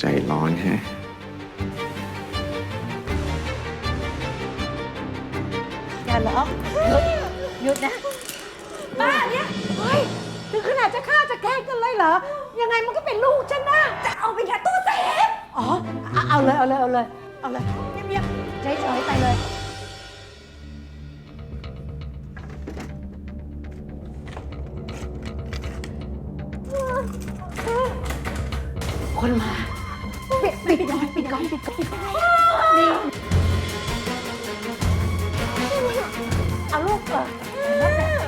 จร้อนแฮะ อย่าร้องหยุดหยุดนะป้าเนี่ยเฮ้ยถึงขนาดจะฆ่าจะแกล้งกันเลยเหรอ ยังไงมันก็เป็นลูกฉันนะจะเอาไปแค่ตู้เซฟอ๋อเอาเอาเลยเอาเลยเอาเลยเอาเลยเงียบๆเฉยๆไปเลย คนมาปิดปิดก่อนปิดก่อนปิดก่อนนี่เอาลูกเออ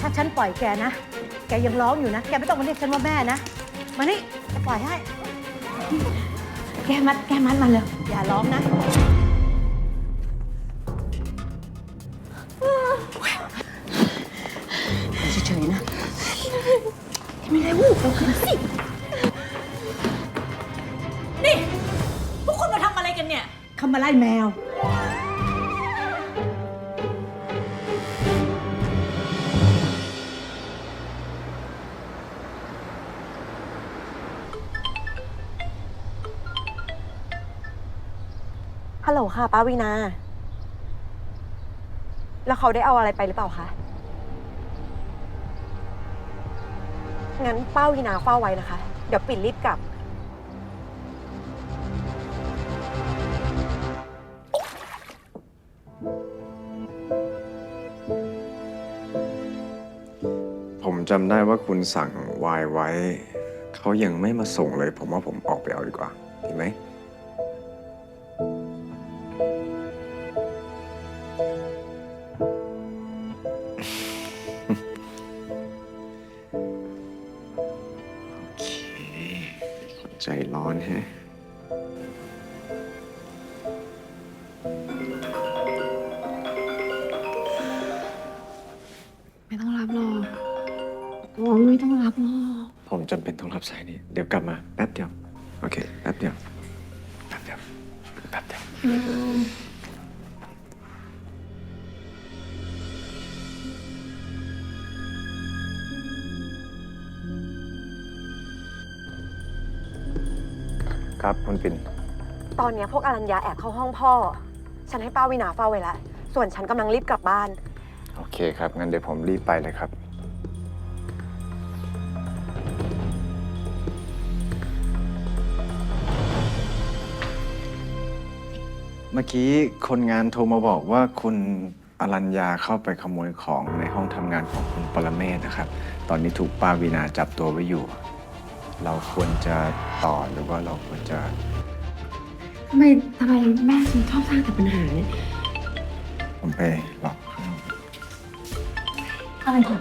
ถ้าฉันปล่อยแกนะ แกยังร้องอยู่นะ แกไม่ต้องมาเรียกฉันว่าแม่นะ มานี่จะปล่อยให้ แกมัด แกมัดมันเลย อย่าร้องนะเฉยๆนะ ไม่ได้วูบเราขึ้นสิ กคุณมาทำอะไรกันเนี่ยคำมาไล่แมว ฮัลโหลค่ะป้าวีนา แล้วเขาได้เอาอะไรไปหรือเปล่าคะ งั้นป้าวีนาเฝ้าไว้นะคะ เดี๋ยวปิ่นรีบกลับ ผมจำได้ว่าคุณสั่งวน์ไว้ เขายังไม่มาส่งเลย ผมว่าผมออกไปเอาดีกว่าดีไหมโอเคใจร้อนแฮะ โอ้ไม่ต้องรับหรอกผมจำเป็นต้องรับสายนี้ เดี๋ยวกลับมาแป๊บเดียว โอเค แป๊บเดียว แป๊บเดียว แป๊บเดียว ครับคุณปิ่นตอนเนี้ยพวกอารัญญาแอบเข้าห้องพ่อ ฉันให้ป้าวีนาเฝ้าไว้แล้ว ส่วนฉันกำลังรีบกลับบ้าน โอเคครับ งั้นเดี๋ยวผมรีบไปเลยครับ เมื่อกี้คนงานโทรมาบอกว่าคุณอรัญญาเข้าไปขโมยของในห้องทำงานของคุณปรเมศนะครับ ตอนนี้ถูกป้าวีนาจับตัวไว้อยู่ เราควรจะต่อหรือว่าเราควรจะ ทำไมทำไมแม่ฉันชอบสร้างแต่ปัญหาเนี่ยผมไปหลอกข้างนอกอะไรของ